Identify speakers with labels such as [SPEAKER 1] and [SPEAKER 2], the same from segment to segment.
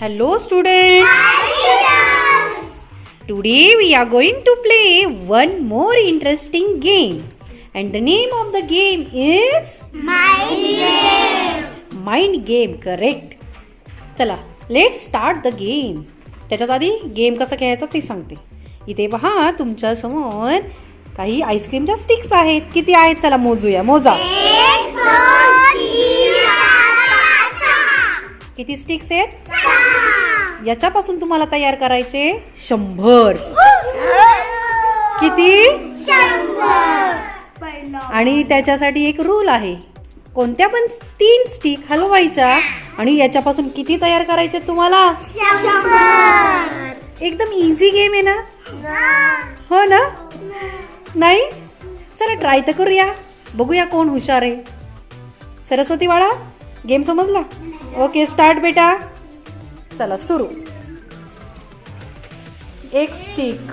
[SPEAKER 1] Hello students. Today we are going to play one more interesting game. And the name of the game is Mind Game, correct. चला let start the game त्याच्याच आधी game कसं खेळायचं ते सांगते इथे पहा तुमच्यासमोर काही आईस्क्रीमच्या स्टिक्स आहेत किती आहेत चला मोजूया मोजा किती स्टिक्स आहेत? याच्यापासून तुम्हाला तयार करायचे शंभर. किती? आणि त्याच्यासाठी एक रूल आहे. कोणत्या पण तीन स्टिक हलवायच्या आणि याच्यापासून किती तयार करायचे तुम्हाला? एकदम इझी गेम आहे ना? हो. ना? नाही? चला ट्राय तर करूया. बघूया कोण हुशार आहे. सरस्वती बाळा गेम समजला? ओके स्टार्ट बेटा. चला सुरू. एक stick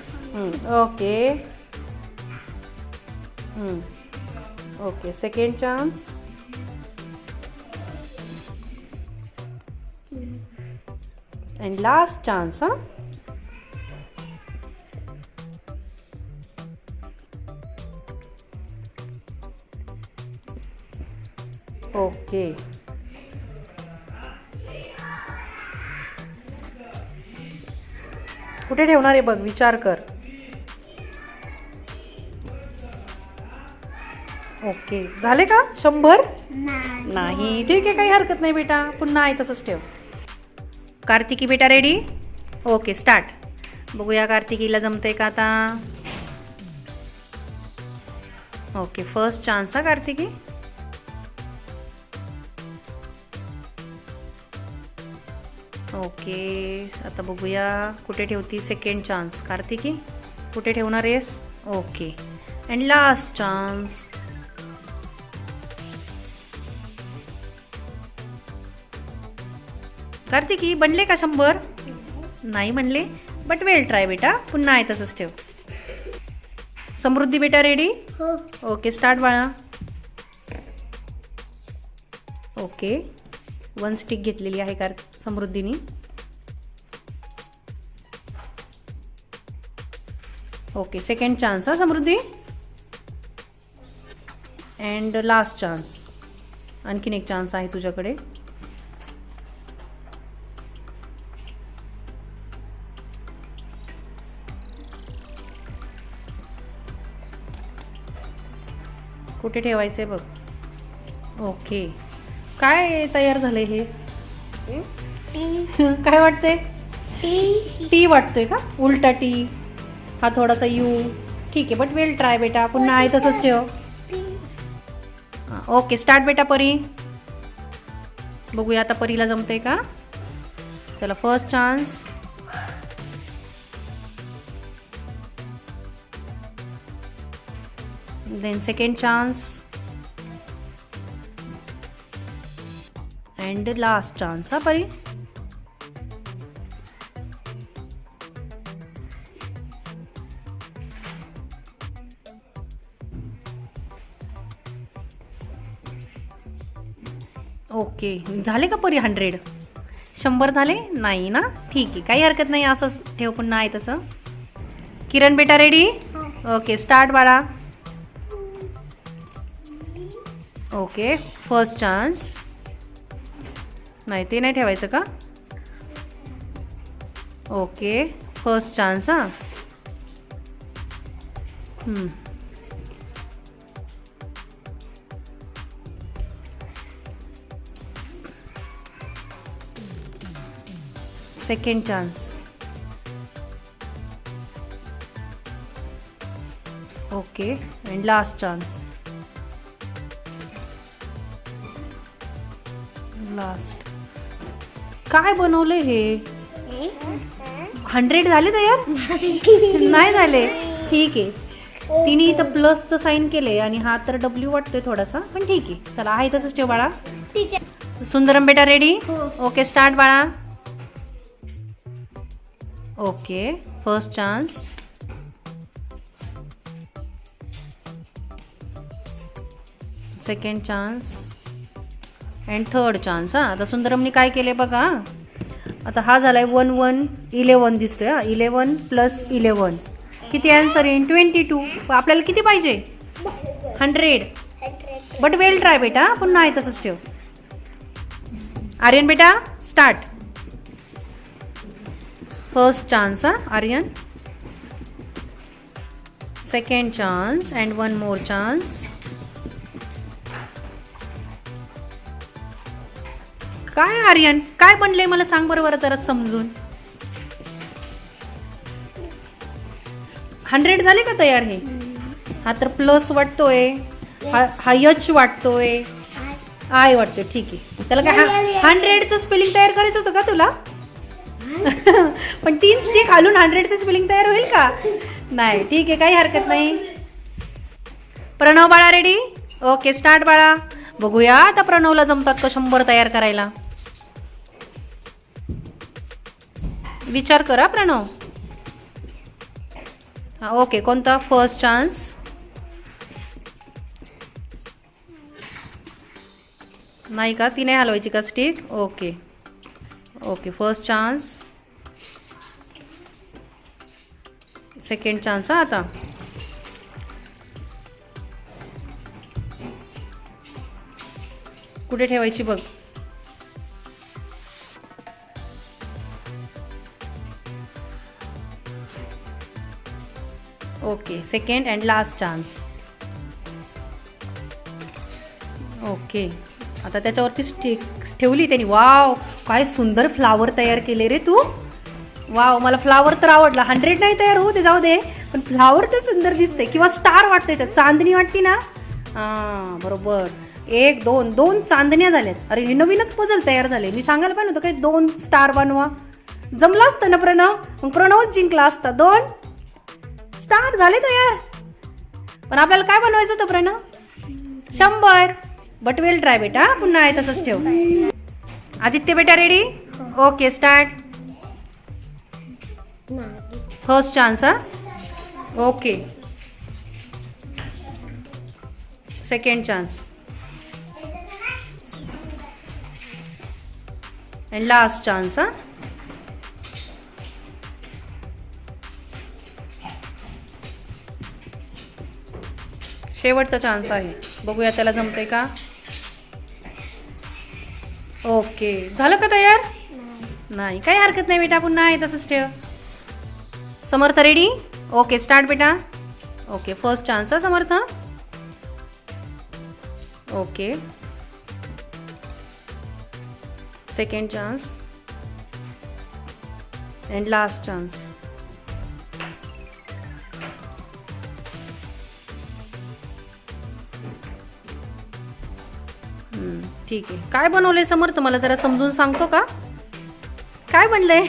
[SPEAKER 1] okay. Okay second chance and last chance हां? ओके. कुठे ठेवणार आहे बघ विचार कर. ओके. झाले का? शंभर? नाही. ठीक आहे काही हरकत नाही बेटा. पुन्हा आहे तसंच ठेव. कार्तिकी बेटा रेडी ओके स्टार्ट बघूया कार्तिकीला जमते का आता? ओके फर्स्ट चान्स हा कार्तिकी? ओके आता बघूया कुठे ठेवती सेकंड चान्स कार्तिकी कुठे ठेवणार आहेस? Okay. And last chance Kartiki बनले का शंभर? नाही म्हणले बट वेल ट्राय बेटा पुन्हा आहे तसंच ठेव. समृद्धी बेटा रेडी ओके स्टार्ट बाळा. ओके. वन स्टिक घेतलेली आहे कार समृद्धीनी. ओके सेकंड चान्स हा समृद्धी? अँड लास्ट चान्स आणखीन एक चान्स आहे तुझ्याकडे. कुठे ठेवायचे बघ. ओके काय तयार झालंय हे? काय वाटतंय? टी वाटतोय का? उलटा टी. हा थोडासा यू ठीक आहे बट वेल ट्राय बेटा. पुन्हा आहे तसंच ठेव. हां, ओके स्टार्ट बेटा परी. बघूया आता परीला जमते का? चला first chance then second chance and last chance हा परी? ओके. झाले का परी हंड्रेड शंभर झाले? नाही ना? ठीक आहे. काही हरकत नाही. असंच ठेव पुन्हा आहे तसं. किरण बेटा रेडी ओके. स्टार्ट बाळा. ओके. फर्स्ट चान्स नाही ते नाही ठेवायचं का? ओके. फर्स्ट चान्स हां. Second chance okay and last chance last काय बनवलंय हे? हंड्रेड झाले तयार? नाही झाले. ठीक आहे. तिने इथं प्लसचं साईन केलंय आणि हा तर डब्ल्यू वाटतोय थोडासा पण ठीक आहे. चला आहे तसंच ठेव बाळा. सुंदरम बेटा रेडी ओके स्टार्ट बाळा. Okay first chance second chance and third chance हां. आता सुंदरमनी काय केले बघा आता हा झाला आहे वन वन इलेवन दिसतोय हा. इलेवन प्लस इलेवन किती आन्सर येईन? ट्वेंटी टू आपल्याला किती पाहिजे? हंड्रेड बट वेल ट्राय बेटा. पुन्हा आहे तसंच ठेव. आर्यन बेटा स्टार्ट फर्स्ट चान्स हा Aryan second chance and one more chance काय आर्यन काय बनले मला सांग बरं बरं जरा समजून. हंड्रेड झाले का तयार हे? हा तर प्लस वाटतोय. हा हा यच वाटतोय. आय. वाटतोय ठीक आहे. त्याला काय हंड्रेडचं स्पेलिंग तयार करायचं होतं का तुला? पण तीन स्टिक घालून हंड्रेडचं स्पेलिंग तयार होईल का? नाही ठीक आहे काही हरकत नाही. प्रणव बाळा रेडी ओके स्टार्ट बाळा. बघूया आता प्रणवला जमतात का शंभर तयार करायला. विचार करा प्रणव. हा ओके कोणता? फर्स्ट चान्स नाही का? ती नाही हलवायची का stick okay okay first chance second chance हा आता. कुठे ठेवायची बघ. Okay second and last chance okay आता त्याच्यावरती स्टिक ठेवली त्यांनी. वाव काय सुंदर फ्लावर तयार केले रे तू. वाव मला फ्लावर तर आवडला. हंड्रेड नाही तयार होऊ ते जाऊ दे. पण फ्लावर तर सुंदर दिसते किंवा स्टार वाटतोय त्यात चांदणी वाटते ना? हां बरोबर. एक दोन दोन चांदण्या झाल्यात. अरे हे नवीनच पझल तयार झाले मी सांगायला पाहिजे होतं काही दोन स्टार बनवा. जमलं असतं ना प्रणव? मग प्रणवच जिंकला असता. दोन स्टार झाले तयार. पण आपल्याला काय बनवायचं होतं प्रणव? शंभर. बट वेल ट्राय बेटा पुन्हा आहे तसंच ठेव. आदित्य बेटा ready okay start first chance हा okay second chance and last chance हा शेवटचा चान्स आहे. बघूया त्याला जमते का? ओके झालं का तयार? नाही. काही हरकत नाही बेटा पुन्हा आहे तसंच ठेव. समर्थ रेडी? ओके स्टार्ट बेटा. ओके फर्स्ट चान्स हा Samarth. Okay. Second chance and last chance ठीक आहे. काय बनवलंय समर्थ? मला जरा समजून सांगतो का? काय बनलंय?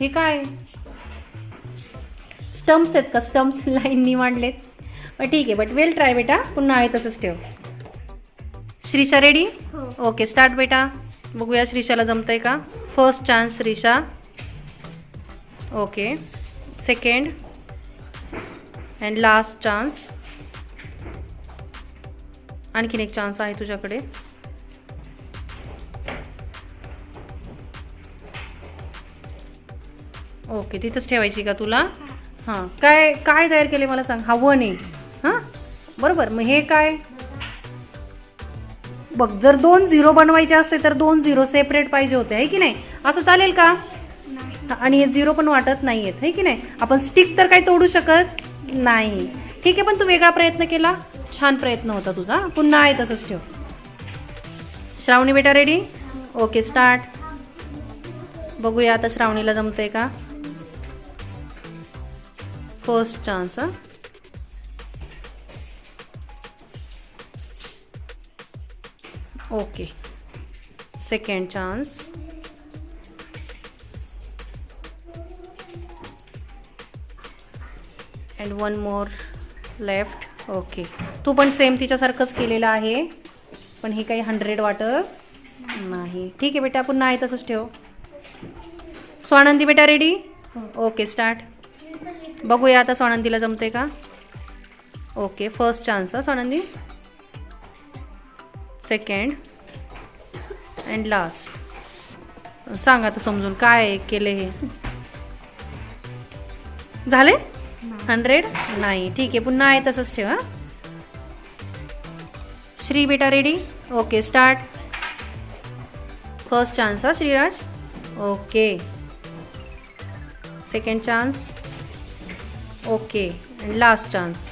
[SPEAKER 1] हं काय? स्टम्प्स आहेत का? स्टम्प्स लाईननी मांडलेत. ठीक आहे बट वेल ट्राय बेटा. पुन्हा आहे तसंच ठेव. श्रीषा रेडी ओके स्टार्ट बेटा. बघूया श्रीषाला जमतंय का? First chance Shrisha okay second and last chance आणखीन एक चान्स आहे तुझ्याकडे. ओके तिथंच ठेवायची का तुला? हां. काय काय तयार केले मला सांग? हा वन आहे हां? बरोबर मग हे काय? बघ जर दोन झिरो बनवायचे असते तर दोन झिरो सेपरेट पाहिजे होते आहे की नाही? असं चालेल का? आणि हे झिरो पण वाटत नाही आहेत है की नाही? आपण स्टिक तर काही तोडू शकत नाही. ठीक आहे पण तू वेगळा प्रयत्न केला. छान प्रयत्न होता तुझा. पुन्हा आहे तसंच ठेव. श्रावणी बेटा रेडी ओके स्टार्ट बघूया आता श्रावणीला जमतंय का? चान्स हां okay second chance and one more left okay तू पण सेम तिच्यासारखंच केलेलं आहे. पण हे काही हंड्रेड वाटत नाही. ठीक आहे बेटा पुन्हा आहे तसंच ठेव. स्वानंदी बेटा रेडी ओके स्टार्ट बघूया आता स्वानंदीला जमते का? ओके फर्स्ट चान्स हा स्वानंदी? सेकंड अँड लास्ट सांगा तर समजून काय केले हे? झाले? हंड्रेड नाही ठीक आहे पुन्हा आहे तसंच ठेवा श्री बेटा ready? Okay start first chance हा Shriraj. Okay second chance okay last chance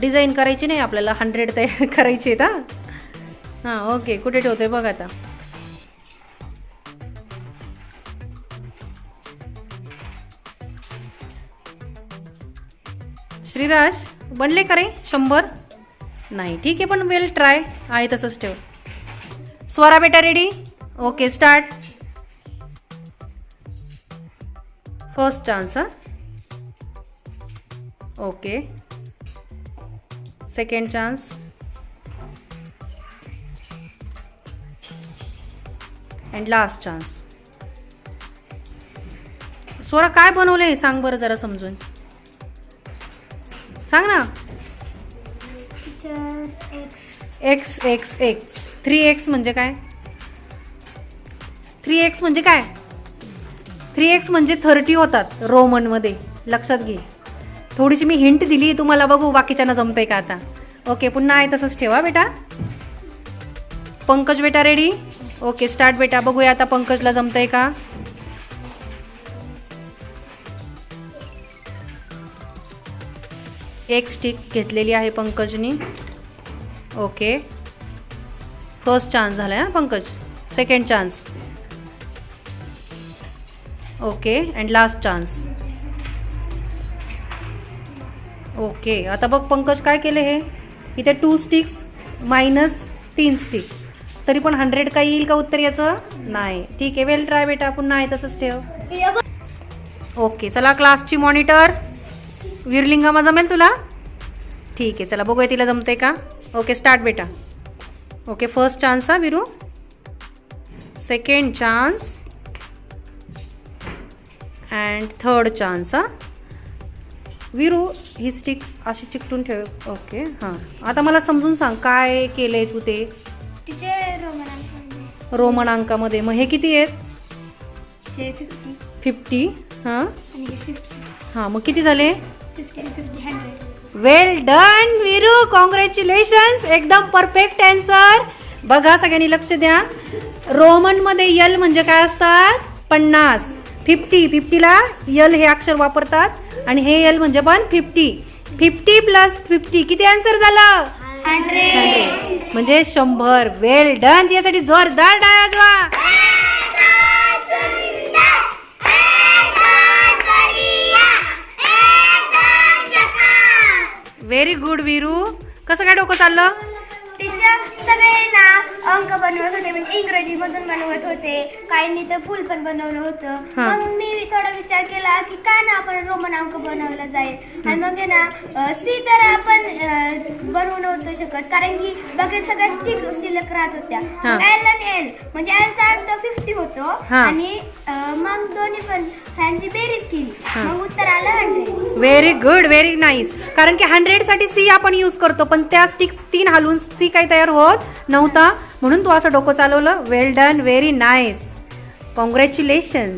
[SPEAKER 1] design करायची नाही आपल्याला हंड्रेड तयार करायची आहेत हां? हां ओके कुठे ठेवतोय बघ आता. श्रीराज बनले का रे? शंभर? नाही ठीक आहे पण वेल ट्राय आहे तसंच ठेव. स्वरा बेटा ready okay start first chance हां? Okay. Second chance and last chance Swara काय बनवलंय सांग बरं जरा समजून. सांग ना. X X X three X म्हणजे काय? थ्री एक्स म्हणजे काय? थ्री एक्स म्हणजे थर्टी होतात रोमनमध्ये लक्षात घे. थोडीशी मी हिंट दिली तुम्हाला बघू बाकीच्यांना जमतंय का आता. ओके पुन्हा आहे तसंच ठेवा बेटा. पंकज बेटा रेडी ओके स्टार्ट बेटा. बघूया आता पंकजला जमतंय का? एक स्टिक घेतलेली आहे पंकजनी. ओके. फर्स्ट चान्स झाला आहे Pankaj? Second chance okay and last chance okay आता बघ पंकज काय केले हे? इथे टू स्टिक्स मायनस तीन स्टिक तरी पण हंड्रेड काय येईल का उत्तर याचं? नाही. ठीक आहे वेल ट्राय बेटा आपण नाही तसंच ठेव. ओके चला क्लासची मॉनिटर विरलिंगामा जमेल तुला? ठीक आहे चला बघूया तिला जमते का? ओके स्टार्ट बेटा. ओके फर्स्ट चान्स हा Viru? Second chance and third chance हा. विरू ही स्टिक अशी चिकटून ठेव. ओके हां. आता मला समजून सांग काय केलं आहे तू ते?
[SPEAKER 2] टीचर रोमन
[SPEAKER 1] अंकामध्ये मग हे किती आहेत?
[SPEAKER 2] फिफ्टी
[SPEAKER 1] हां.
[SPEAKER 2] हे
[SPEAKER 1] हां मग किती झाले? Well done Viru. कॉंग्रॅच्युलेशन्स एकदम परफेक्ट अँसर बघा सगळ्यांनी लक्ष द्या. रोमनमध्ये यल म्हणजे काय असतात? पन्नास. फिफ्टी फिफ्टीला यल हे अक्षर वापरतात. आणि हे यल म्हणजे पण फिफ्टी फिफ्टी प्लस फिफ्टी किती आन्सर झालं? म्हणजे शंभर. वेल डन यासाठी जोरदार डाय वाजवा. व्हेरी गुड वीरू कसं काय डोकं चाललं?
[SPEAKER 2] टीचर सगळे ना अंक बनवत होते म्हणजे इंग्रजी मधून बनवत होते. काहींनी तर फुल पण बनवलं होतं. मग मी थोडा विचार केला की काय ना आपण रोमन अंक बनवला जाईल? आणि मग आहे ना सी तर आपण बनवू नव्हतं शकत. कारण की बाकी सगळ्या स्टिक शिल्लक राहत होत्या. एल आणि एल म्हणजे एलचा अर्थ फिफ्टी होतो.
[SPEAKER 1] हा.
[SPEAKER 2] आणि मग दोन्ही पण ह्यांची बेरीज केली. मग उत्तर आलं hundred
[SPEAKER 1] very good very nice कारण की हंड्रेडसाठी सी आपण यूज करतो पण त्या स्टिक्स तीन हलवून सी काही तयार होत नव्हता. म्हणून तू असं डोकं चालवलं. Well done very nice congratulation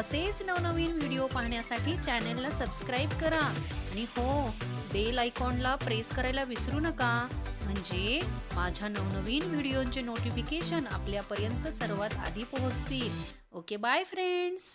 [SPEAKER 3] असेच नवनवीन व्हिडिओ पाहण्यासाठी चॅनेलला सबस्क्राईब करा आणि हो बेल आयकॉनला प्रेस करायला विसरू नका. म्हणजे माझ्या नवनवीन व्हिडिओंचे नोटिफिकेशन आपल्यापर्यंत सर्वात आधी पोहोचतील. Okay bye friends